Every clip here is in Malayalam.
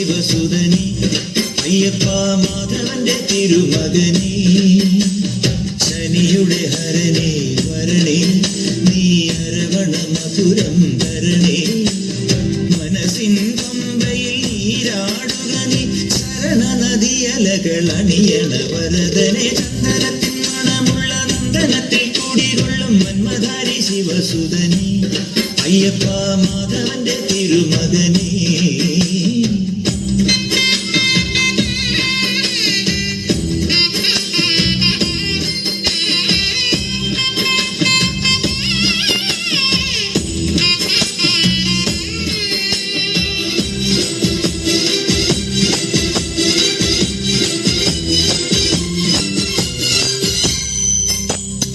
ശിവസുതനി അയ്യപ്പ മാധവന്റെ തിരുമകനി. ശനിയുടെ ഹരനെ വരണേ നീ അരവണ മധുരം തരണേ. മനസ്സിൻ പമ്പയിൽ നീരാടുക ശരണ നദിയലകൾ അണിയണ വരദനെ. ചന്ദനത്തിൻ മണമുള്ള നന്ദനത്തിൽ കൂടികൊള്ളും മന്മധാരി ശിവസുതനി. അയ്യപ്പ മാധവന്റെ തിരുമകനേ.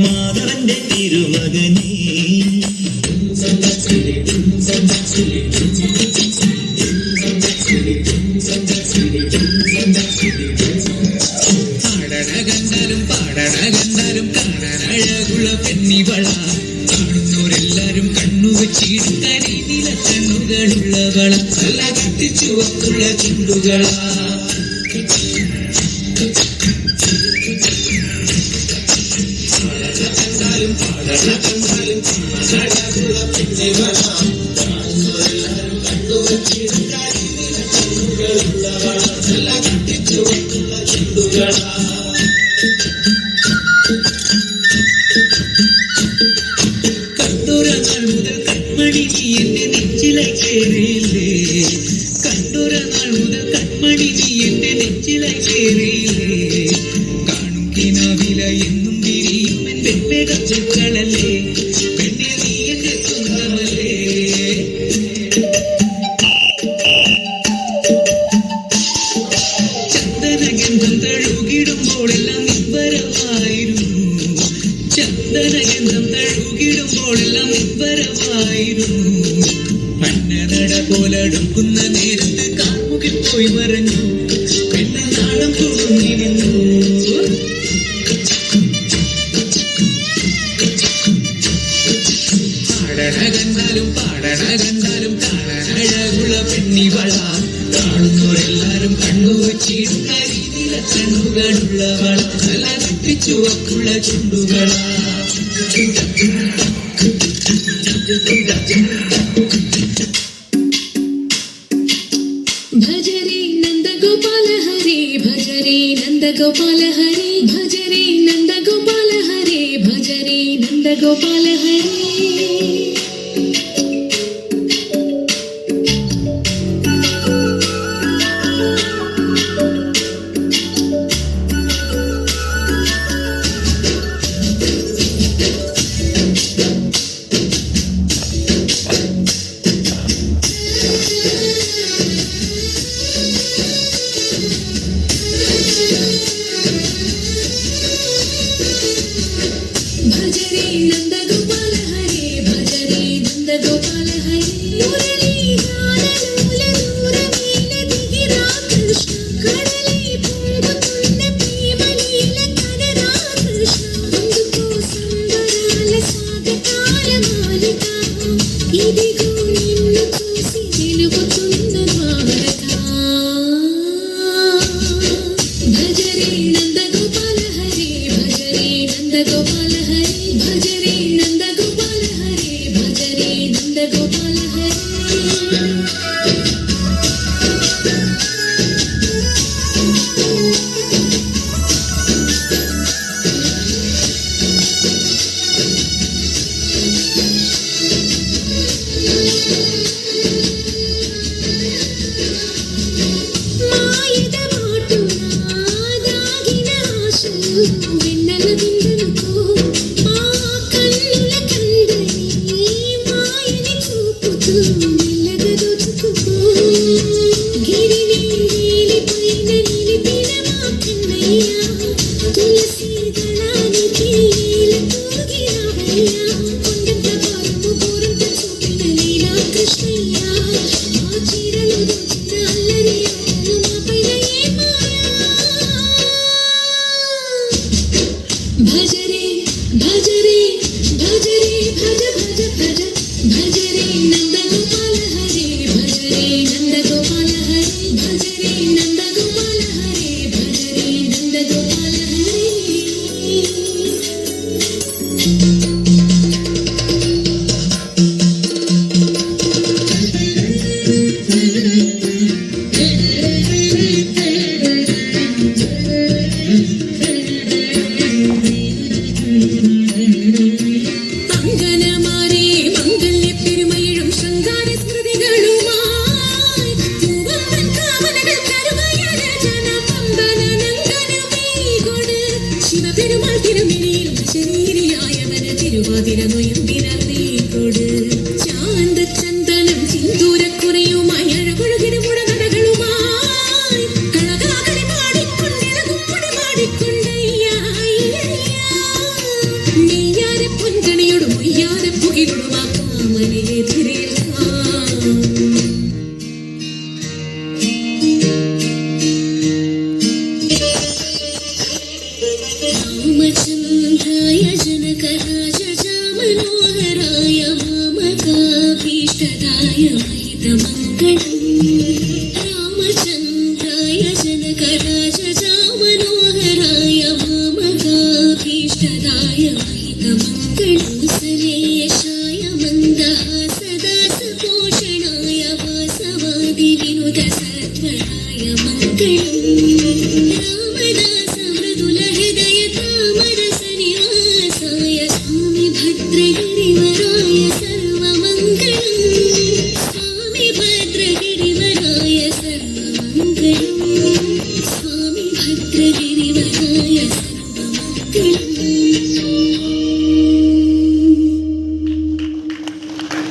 മാധവന്റെ തിരുമകനീ. പാടണ കണ്ടാലും പാടണ അഴകുള്ള പെണ്ണിവള. കാണുന്നവരെല്ലാരും കണ്ണു വെച്ചിടുന്ന രീതിയിലെ കണ്ണുകളുള്ളവള നല്ല കട്ടിച്ചുവക്കുള്ള ചുണ്ടുകളാ. ചുണ്ടുകളാ കണ്ടൊര മുതൽ കൺമണി നീ എന്റെ നെഞ്ചിലെ മുതൽ കൺമണി നീ എന്റെ നെഞ്ചിലെ കേറിയില്ലേ കാണും എന്റെ പെകച്ചുക്കളല്ലേ പെണ്ണെ കൊള്ളം പരമായിരുന്നു മന്നനട പോലടുക്കുന്ന നേരത്ത് കാമുകിൽ പോയി മറഞ്ഞു. ചുണ്ടുകളാ. नंद गोपाल हरे भज रे गोपाल हरे भज रे गोपाल हरे Krishna. രാജാവനോ